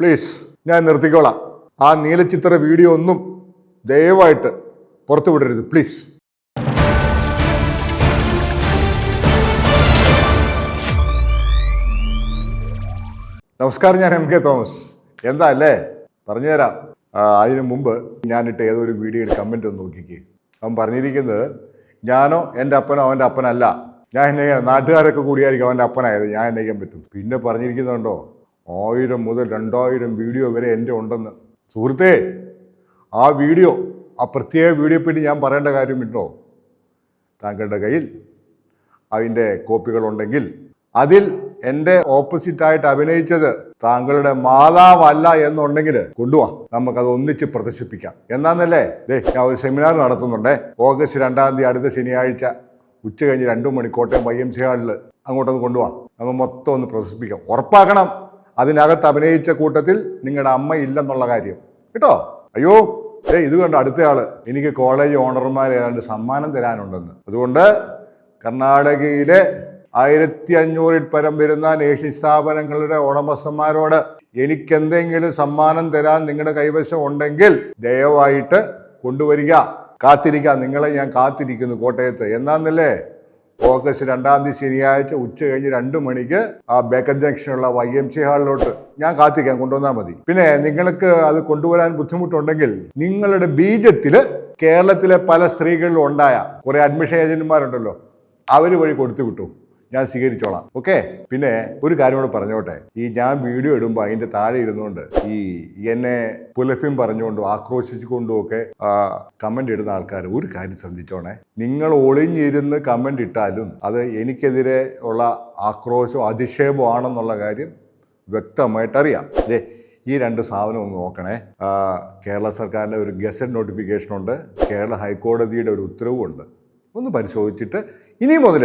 Please ഞാൻ നിർത്തിക്കോളാം. ആ നീലച്ചിത്ര video ഒന്നും ദയവായിട്ട് പുറത്തു വിടരുത് പ്ലീസ്. നമസ്കാരം ഞാൻ എം കെ തോമസ്. എന്താ അല്ലേ? പറഞ്ഞുതരാം. അതിനു മുമ്പ് ഞാനിട്ട് ഏതോ ഒരു വീഡിയോയിൽ ഒന്ന് നോക്കിക്കേ. അവൻ പറഞ്ഞിരിക്കുന്നത് ഞാനോ എന്റെ അപ്പനോ അവന്റെ അപ്പനല്ല. ഞാൻ എന്നെ നാട്ടുകാരൊക്കെ കൂടിയായിരിക്കും അവന്റെ അപ്പനായത്. ഞാൻ എന്നെ പറ്റും. പിന്നെ പറഞ്ഞിരിക്കുന്നുണ്ടോ? ആയിരം മുതൽ രണ്ടായിരം വീഡിയോ വരെ എന്റെ ഉണ്ടെന്ന്. സുഹൃത്തെ ആ വീഡിയോ ആ പ്രത്യേക വീഡിയോ പറ്റി ഞാൻ പറയേണ്ട കാര്യമുണ്ടോ? താങ്കളുടെ കയ്യിൽ അതിന്റെ കോപ്പികളുണ്ടെങ്കിൽ അതിൽ എന്റെ ഓപ്പോസിറ്റായിട്ട് അഭിനയിച്ചത് താങ്കളുടെ മാതാവല്ല എന്നുണ്ടെങ്കിൽ കൊണ്ടുവാ. നമുക്കത് ഒന്നിച്ച് പ്രദർശിപ്പിക്കാം. എന്നാന്നല്ലേ? ദേ ഞാൻ ഒരു സെമിനാർ നടത്തുന്നുണ്ടേ. ഓഗസ്റ്റ് രണ്ടാം തീയതി അടുത്ത ശനിയാഴ്ച ഉച്ച കഴിഞ്ഞ് രണ്ടു മണി കോട്ടയം വൈ എം സി ഹാളിൽ അങ്ങോട്ടൊന്ന് കൊണ്ടുപോവാം നമ്മൾ മൊത്തം ഒന്ന് പ്രദർശിപ്പിക്കാം. ഉറപ്പാക്കണം. അതിനകത്ത് അഭിനയിച്ച കൂട്ടത്തിൽ നിങ്ങളുടെ അമ്മ ഇല്ലെന്നുള്ള കാര്യം. കേട്ടോ? അയ്യോ ഏ ഇത് കണ്ട അടുത്തയാൾ. എനിക്ക് കോളേജ് ഓണർമാർ ഏതാണ്ട് സമ്മാനം തരാനുണ്ടെന്ന്. അതുകൊണ്ട് കർണാടകയിലെ ആയിരത്തി അഞ്ഞൂറിൽ പരം വരുന്ന നേഴ്സിംഗ് സ്ഥാപനങ്ങളുടെ ഉടമസ്ഥന്മാരോട് എനിക്കെന്തെങ്കിലും സമ്മാനം തരാൻ നിങ്ങളുടെ കൈവശം ഉണ്ടെങ്കിൽ ദയവായിട്ട് കൊണ്ടുവരിക. കാത്തിരിക്കാം. നിങ്ങളെ ഞാൻ കാത്തിരിക്കുന്നു കോട്ടയത്ത്. എന്നാന്നല്ലേ? ഓഗസ്റ്റ് രണ്ടാം തീയതി ശനിയാഴ്ച ഉച്ച കഴിഞ്ഞ് രണ്ട് മണിക്ക് ആ ബേക്കൻ ജംഗ്ഷനുള്ള വൈ എം സി ഹാളിലോട്ട് ഞാൻ കാത്തിരിക്കാം കൊണ്ടുവന്നാൽ മതി. പിന്നെ നിങ്ങൾക്ക് അത് കൊണ്ടുവരാൻ ബുദ്ധിമുട്ടുണ്ടെങ്കിൽ നിങ്ങളുടെ ബീജത്തിൽ കേരളത്തിലെ പല സ്ത്രീകളിലും ഉണ്ടായ കുറെ അഡ്മിഷൻ ഏജന്റുമാരുണ്ടല്ലോ അവർ വഴി കൊടുത്തു വിട്ടു. ഞാൻ സ്വീകരിച്ചോളാം. ഓക്കെ പിന്നെ ഒരു കാര്യം കൂടെ പറഞ്ഞോട്ടെ. ഈ ഞാൻ വീഡിയോ ഇടുമ്പോൾ അതിന്റെ താഴെ ഇരുന്നുകൊണ്ട് ഈ എന്നെ പുലഫ്യം പറഞ്ഞുകൊണ്ടും ആക്രോശിച്ചുകൊണ്ടും ഒക്കെ കമന്റ് ഇടുന്ന ആൾക്കാർ ഒരു കാര്യം ശ്രദ്ധിച്ചോണേ. നിങ്ങൾ ഒളിഞ്ഞിരുന്ന് കമന്റ് ഇട്ടാലും അത് എനിക്കെതിരെ ഉള്ള ആക്രോശം അധിക്ഷേപമാണെന്നുള്ള കാര്യം വ്യക്തമായിട്ട് അറിയാം. ദേ ഈ രണ്ട് സാധനം ഒന്ന് നോക്കണേ. കേരള സർക്കാരിന്റെ ഒരു ഗസറ്റ് നോട്ടിഫിക്കേഷൻ ഉണ്ട്. കേരള ഹൈക്കോടതിയുടെ ഒരു ഉത്തരവുമുണ്ട് ഒന്ന് പരിശോധിച്ചിട്ട് ഇനി മുതൽ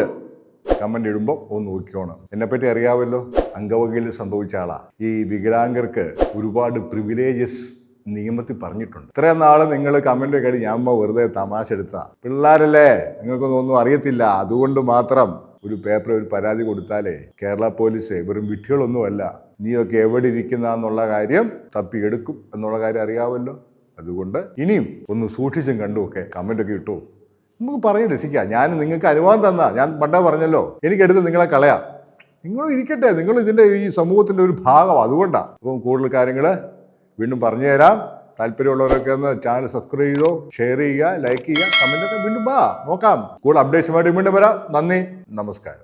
കമന്റ് ഇടുമ്പോൾ ഒന്ന് നോക്കിക്കോണം. എന്നെപ്പറ്റി അറിയാമല്ലോ അംഗവകയിൽ സംഭവിച്ച ആളാ. ഈ വികലാംഗർക്ക് ഒരുപാട് പ്രിവിലേജസ് നിയമത്തിൽ പറഞ്ഞിട്ടുണ്ട്. ഇത്രയും നാൾ നിങ്ങൾ കമന്റ് ഒക്കെ അടി ഞാൻ വെറുതെ തമാശ എടുത്ത. പിള്ളേരല്ലേ? നിങ്ങൾക്കൊന്നും ഒന്നും അറിയത്തില്ല. അതുകൊണ്ട് മാത്രം ഒരു പേപ്പർ ഒരു പരാതി കൊടുത്താലേ കേരള പോലീസ് വെറും വിട്ടികളൊന്നുമല്ല നീയൊക്കെ എവിടെ ഇരിക്കുന്ന എന്നുള്ള കാര്യം തപ്പിയെടുക്കും എന്നുള്ള കാര്യം അറിയാമല്ലോ അതുകൊണ്ട് ഇനിയും ഒന്ന് സൂക്ഷിച്ചും കണ്ടുമൊക്കെ കമന്റ് ഒക്കെ ഇട്ടു. നമുക്ക് പറയാം രസിക്കാം. ഞാൻ നിങ്ങൾക്ക് അനുവാദം തന്നാ. ഞാൻ പണ്ടേ പറഞ്ഞല്ലോ. എനിക്കെടുത്ത് നിങ്ങളെ കളയാം. നിങ്ങളും ഇരിക്കട്ടെ. നിങ്ങൾ ഇതിന്റെ ഈ സമൂഹത്തിന്റെ ഒരു ഭാഗം അതുകൊണ്ടാണ് അപ്പം കൂടുതൽ കാര്യങ്ങൾ വീണ്ടും പറഞ്ഞു തരാം. താല്പര്യമുള്ളവരൊക്കെ ഒന്ന് ചാനൽ സബ്സ്ക്രൈബ് ചെയ്തോ ഷെയർ ചെയ്യുക ലൈക്ക് ചെയ്യുക കമന്റ് ഒക്കെ വീണ്ടും വാ. നോക്കാം. കൂടുതൽ അപ്ഡേറ്റ്സുമായിട്ട് വീണ്ടും വരാം. നന്ദി. നമസ്കാരം.